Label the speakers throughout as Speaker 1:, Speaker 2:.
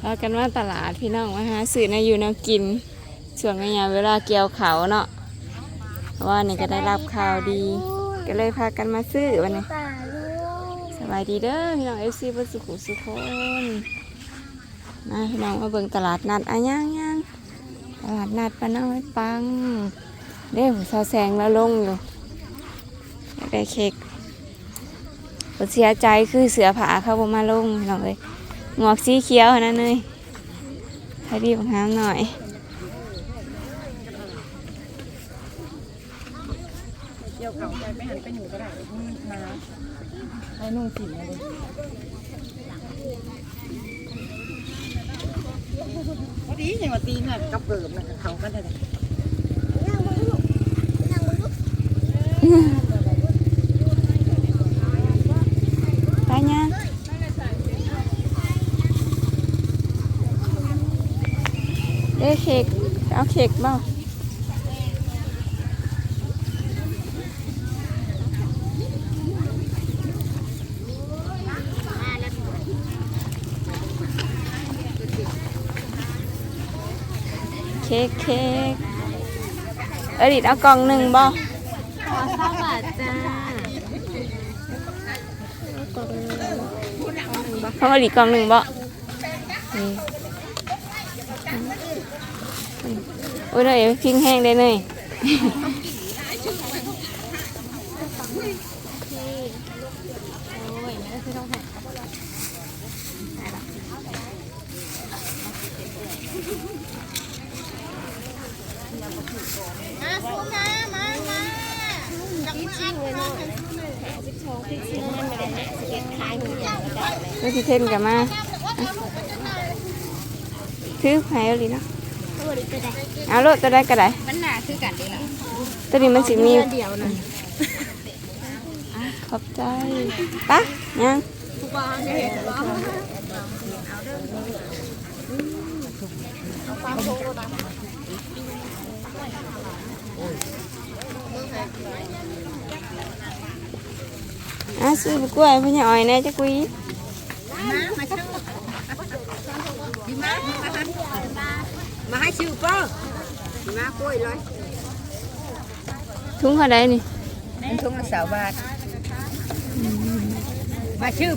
Speaker 1: เรากันว่าตลาดพี่น้องมาหาซื้อในอยู่แนวกินช่วงนี้เวลาเกี่ยวเขาเนาะเพราะว่านี่ก็ได้รับข่าวดี ก็เลยพากันมาซื้อวันนี้สบายดีเด้อพี่น้องเอฟซีบสุขุสุขนมาพี่น้องมาเบิ่งตลาดนัดอะย่างย่างตลาดนัดปาน้อยปังเด้ผมซาแซงแล้วลงอยู่ได้เค้กผมเสียใจคือเสือผาเขาบมาลงพี่น้องเลย งอกสีเขียวอันนั่นเลยให้ดีของน้ำหน่อย
Speaker 2: เกี่ยวเขาไปไม่หันไปอยู่ก็ได้มาให้นุ่งสินเลยพอดีอย่างว่าตีนน่ะกับเกิบน่ะเขากันได้
Speaker 3: นั่งบนลูกนั่งบนลูก
Speaker 1: ไปย่าง เด้เค้กเอาเค้กบ้าเค้กเค้กเอดิดเอากล่องหนึ่งบ่
Speaker 3: ขอข้าวบาทจ้า
Speaker 1: เขาเอาดิดกล่องหนึ่งบ่นี่ โอ้ยเนยพิงแห้งได้เลยแล้วที่เทนกลับมาถือไผ่เอาดิเนาะ
Speaker 3: ตัวนี้ก็ได้
Speaker 1: เอาโลดตัวได้ก็ได้
Speaker 3: มันหนาคือกันดีละ
Speaker 1: ตัวนี้มันสิมี
Speaker 3: เดียวนะ
Speaker 1: ขอบใจปะยัง
Speaker 3: ทุกบ้านเห็นบ้า
Speaker 1: อะซื้อกล้วยพี่อ้อยแน่จะกุย
Speaker 2: มาให้ชิวเปอร์มากล้วยเลย
Speaker 1: ถุงเขาได้นี่
Speaker 2: เป็นทุ่งละสาวบาทมาชื่อ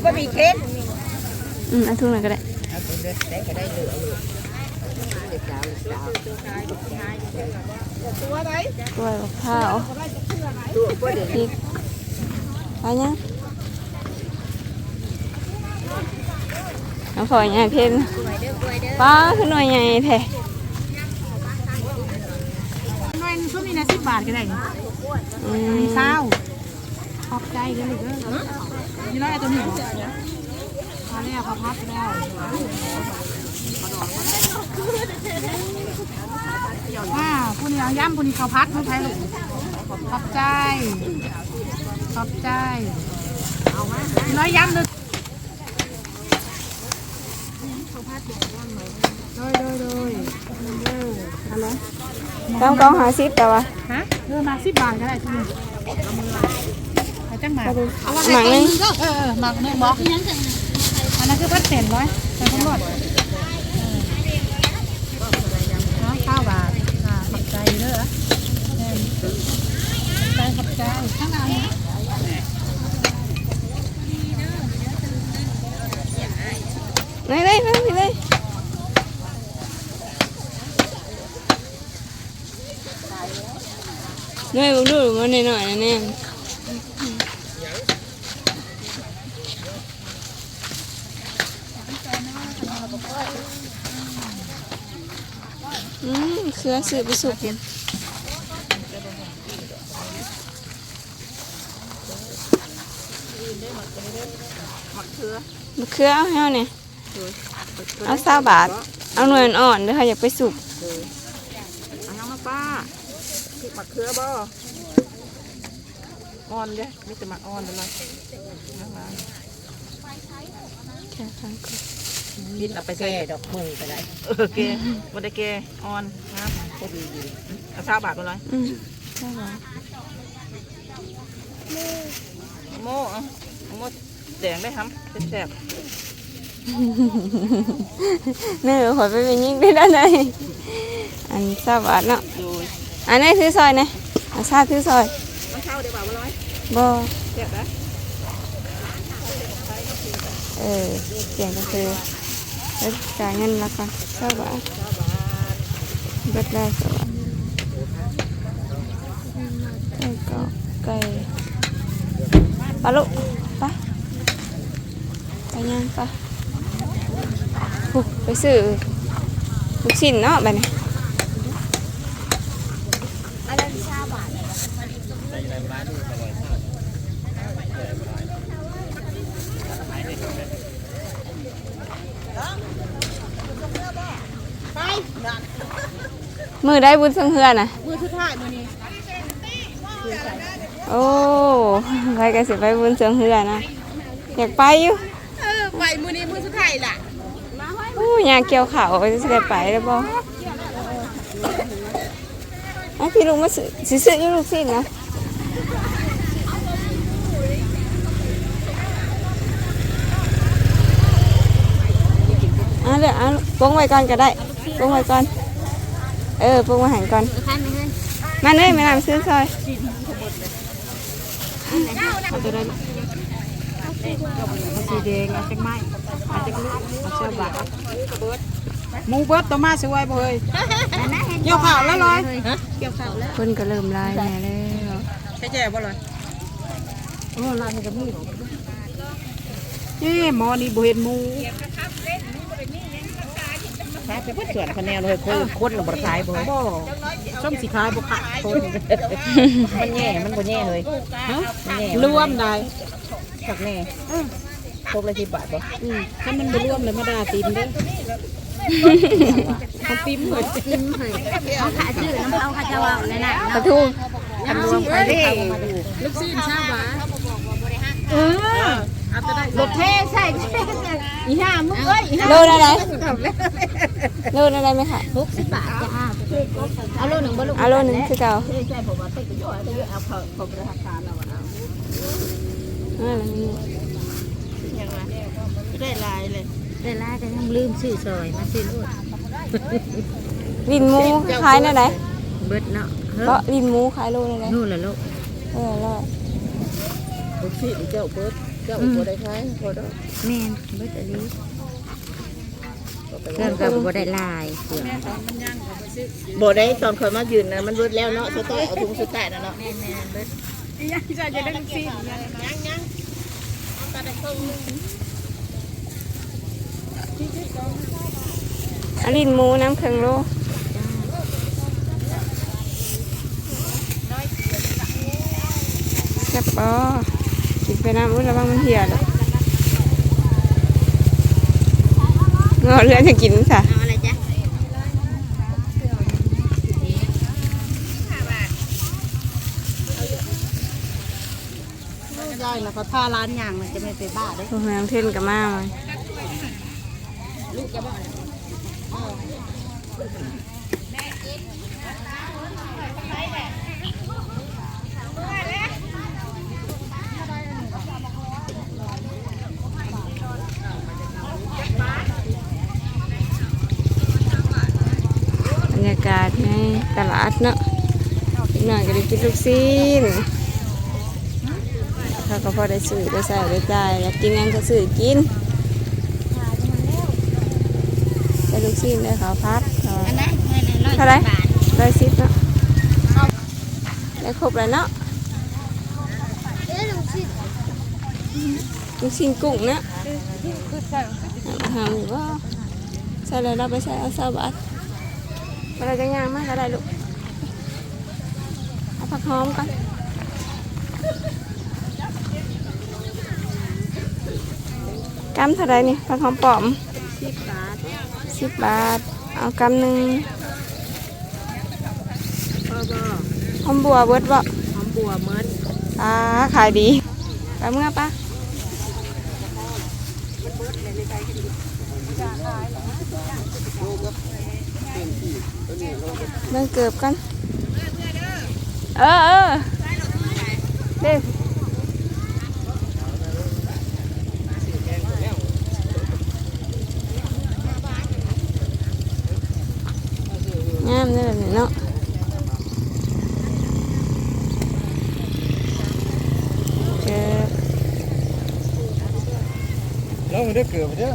Speaker 2: ก็มีเค้ก
Speaker 1: อืมเอันถุงไหนก็ได้
Speaker 2: เอาตัวเด็กได้ก็ได้เหลืออยู่เด็กสาวส บบาทก็ได้
Speaker 1: อืม
Speaker 2: เศร้าขอบใจกันเลยเด้อยี่น้อยตัวนี้มาแล้วเขาพับแล้วว่าผู้นี้ย่ำผู้นี้เขาพักไม่ใช่หรอกขอบใจ ขอบใจยี่น้อยย่ำเลยโดยโดยโดยเด้ออะไร
Speaker 1: ต้องกองหาซิปแต่ว่า
Speaker 2: ฮะเออมาสิบบาทก็ได้ทุกคนไปจังหมาเอาว่า
Speaker 1: หมังนึง
Speaker 2: เออเออหมักหนึ่งบอกอันนั้นคือพัดเศษร้อยใส่ทั้งหมดน้องข้าวบาทค่ะขอบใจเด้อแม่ขอบใจขอบใจข้างหลัง
Speaker 1: เลยเลยเลยเลย หน่ยบุดูมันหน่อยๆนะเนี่ยอืมเครือสืบไปสุกเย็นมะเขือเอาให้เอาเนี่ยเอาสาบาท เอาหน่วยอ่อนเด้อค่ะอยากไปสุก
Speaker 2: อันนั้นมาป้า ที่หมักเขือบ่อ่อนเด้ไม่จะหมักอ่อนเลยนั่งมา
Speaker 1: แค่ทางก็
Speaker 2: บินเอาไปแก่ดอกมุงก็ได้เออแก่บ่ได้แก่อ่อนนะพอดีดีเอาชาบาทไปเลย
Speaker 1: อืมสาบาท
Speaker 2: โม่เอาโม่แดงได้ครับแซ่บ
Speaker 1: เนื้อขอยไปเป็นยิ่งได้ด้านในอันทราบาทเนาะ อันนี้ถือซอยนะอาซาถือซอย
Speaker 2: มันเข้าเดี๋ยวบ่าวร้อย
Speaker 1: บ่
Speaker 2: เจ็บนะ
Speaker 1: เออเปลี่ยนก็คือแล้วจ่ายเงินแล้วกันทราบบาทเบิดได้สวัสดีไก่ก็ไก่ปลาลุไปไปย่างไปปุ๊บไปซื้อลูกชิ้นเนาะไปนี่
Speaker 3: อันนั้นชาบาท
Speaker 2: ไป
Speaker 1: มือได้บุญสังเฮือน่ะ
Speaker 2: มือสุดท้ายมือนี้
Speaker 1: โอ้ไปกันสิไปบุญสังเฮือนะอยากไปอยู่
Speaker 2: เออไปมือนี้มือสุดท้ายล่ะ
Speaker 1: โอ้อยากเกี่ยวเขาจะสิได้ไปได้บ่ไอ้พี่ลุงมาซื้อสิซื้ออยู่ลูกชิ้นนะเอะเดี๋ยวเอาปรุงไว้ก่อนก็ได้ ปรุงไว้ก่อน เออปรุงไว้หันก่อน
Speaker 3: ใครไม่เงิน
Speaker 1: มาเลยแม่น้ำซื้อซอย
Speaker 2: เอาตัวนั้นเอาสีแดงเอาจักไม้เอาจักลูกเอาเสื้อบาทหมูเบิดตัวมาสวยบ่เฮ้ยเกี่ยวข้าวแล้วลอยเกี่ยวข้าวแล้ว
Speaker 1: คนก็เริ่มลายแน่แล้ว
Speaker 2: ใช่แจ่บ่ลอยโอ้ลายมันก็มีเอ้หมอนี่บ่เห็นหมู
Speaker 4: ขายไปเพื่อส่วนคะแนนเลยคนคนเราบริขายบ่
Speaker 2: บ่ส้มสีขายบ่ขายคน
Speaker 4: มันแย่มันบ่แย่เลย
Speaker 2: ฮะ
Speaker 4: มันแย่
Speaker 2: รวมได้
Speaker 4: สักแน่ครบละสิบบาทบ่
Speaker 2: อืมถ้ามันบ่รวมเลยมาด่าตีนเด้อเขาติ้มเลย
Speaker 3: กินเหยเขาขาชื่อน้ำเขาขาจะว่าเลยนะ
Speaker 1: ปลาทู
Speaker 2: อันรวมไปเด้ลูกซีนชาบาเออเอาจะได้รถเทใส่อีห่ามึงเอ้ยอีห่า
Speaker 1: โลอะไร โลอะไรไหมคะ
Speaker 3: หกสิบบาทจ้าเอาโลหนึ่งบ่ลูก
Speaker 1: เอาโลหนึ่งคือเก่า
Speaker 4: ใช่ผมว่าเต็กก็ย่อยก็ย่อยเอาเขาเขาบริหารการแล้วเอา
Speaker 1: อ่านี่
Speaker 4: ยังไงได้ลายเลย
Speaker 3: เวลาจะทำลืมซื้อซอยมาซื้อลูก
Speaker 1: ลิ้นหมูขายในไหน
Speaker 3: เบิดเนาะเฮ้ย
Speaker 1: ก็ลิ้นหมูขายโลในไหน
Speaker 3: นู่นละลูก
Speaker 1: เออรอด
Speaker 4: ลูกศิษย์เจ้าเบิดเจ้าบ่ได้ขายพอดอก
Speaker 3: แม่นเบิดอันนี้ เครื่องกับบ่ได้ลายเครื่อง
Speaker 4: บ่ได้ตอนคอยมายืนนะมันเบิดแล้วเนาะสต๊อกเอาถุงสุดท้ายนะเนาะ
Speaker 2: ยังจะจะได้ลูกซีน
Speaker 1: อันลิ้นหมูน้ำเครื่องโลแซ่บปอกินไปน้ำอุ้ยระวังมันเหี่ยเลย งอเรือจะกินค่ะ
Speaker 3: เอาอะไรจ๊ะ
Speaker 2: ได้แล้วก็ท่าร้านยางมันจะไม่ไปบ้าเด้
Speaker 1: โรงแรมเทนกับมาไหมบร รยากาศในตลาดเนาะอีกหน่อยก็ได้กินลูกซีนเขาก็พอได้ซื้อได้ใส่ได้จ่ายอยากกินยังก็ซื้อกินได้ลูกซีนได้ขาวพัด
Speaker 3: อันนั้นร้อย
Speaker 1: เท่าไรร้อยสิบเนาะได้ครบแล้วเนาะ
Speaker 3: ลูกชิ้น
Speaker 1: กซีนกุ้งเนาะทำอยู่ว่าใส่แล้วเราไปใส่เอาซาบัด เวลาจะย่างมากก็ได้ลูกเอาผักหอมก่อนกำเท่าไรนี่ผักหอมปลอม
Speaker 2: สิบบาท
Speaker 1: สิบบาท เอากำหนึ่ง
Speaker 2: พอบ่
Speaker 1: หอมบัวเบิดบ่
Speaker 2: หอมบัวเมิด
Speaker 1: อ่าขายดีไปเมื่อปะ เบิ่งเกือบกันเออเออเด็กงามเลยแบบนี้เนาะเกือบ
Speaker 5: แล้วมันได้เกือบไปเด้อ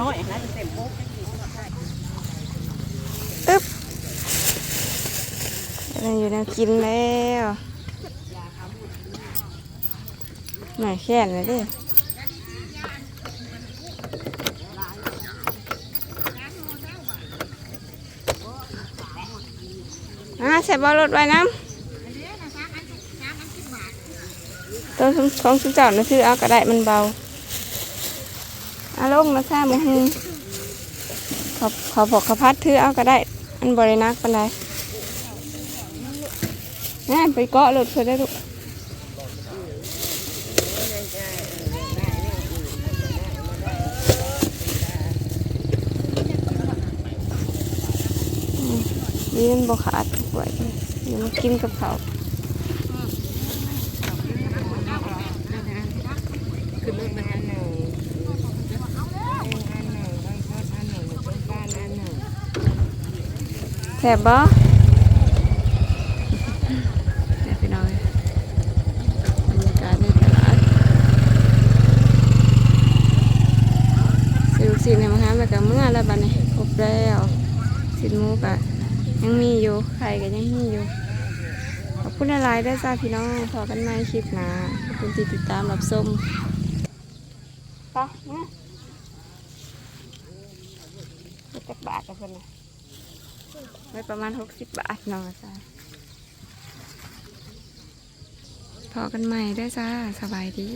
Speaker 2: น้อยนะเต็มโป๊ก
Speaker 1: อึ๊บได้อยู่แนวกินแล้วหน่อยแค่นเลยดิอ่าใส่บอลรถไว้น้ำตัวของสุเจ้านะซื้อเอากระได้มันเบา ลงนะซ่าหมูฮึเขาเขาบอกขาพัดถือเอาก็ได้ อันบรินักปันไดนี่ไปเกาะรถเพื่อได้ลูกอืมดีมันบขาดไว้เดี๋ยวมันกินกับเขาว
Speaker 3: ขึ้นรถมาอันหนึ่งอันหนึ่งอันหนึ่งอันหนึ่งต้นบ้านอันหนึ่ง
Speaker 1: แสบบ่พี่น้อยบรรยากาศในตลาดซื้อสินในมหาแล้วก็เมื่อแล้วบัดนี้ครบแล้วสินหมูกะยังมีอยู่ไข่ก็ยังมีอยู่ขอบคุณหลายๆด้วยจ้าพี่น้องพอกันใหม่คลิปหน้าขอบคุณที่ติดตามรับชมไปนะจักบาทกันเพิ่นนะ ไว้ประมาณหกสิบบาทเนาะจ้าพอกันใหม่ด้วยจ้า สบายดี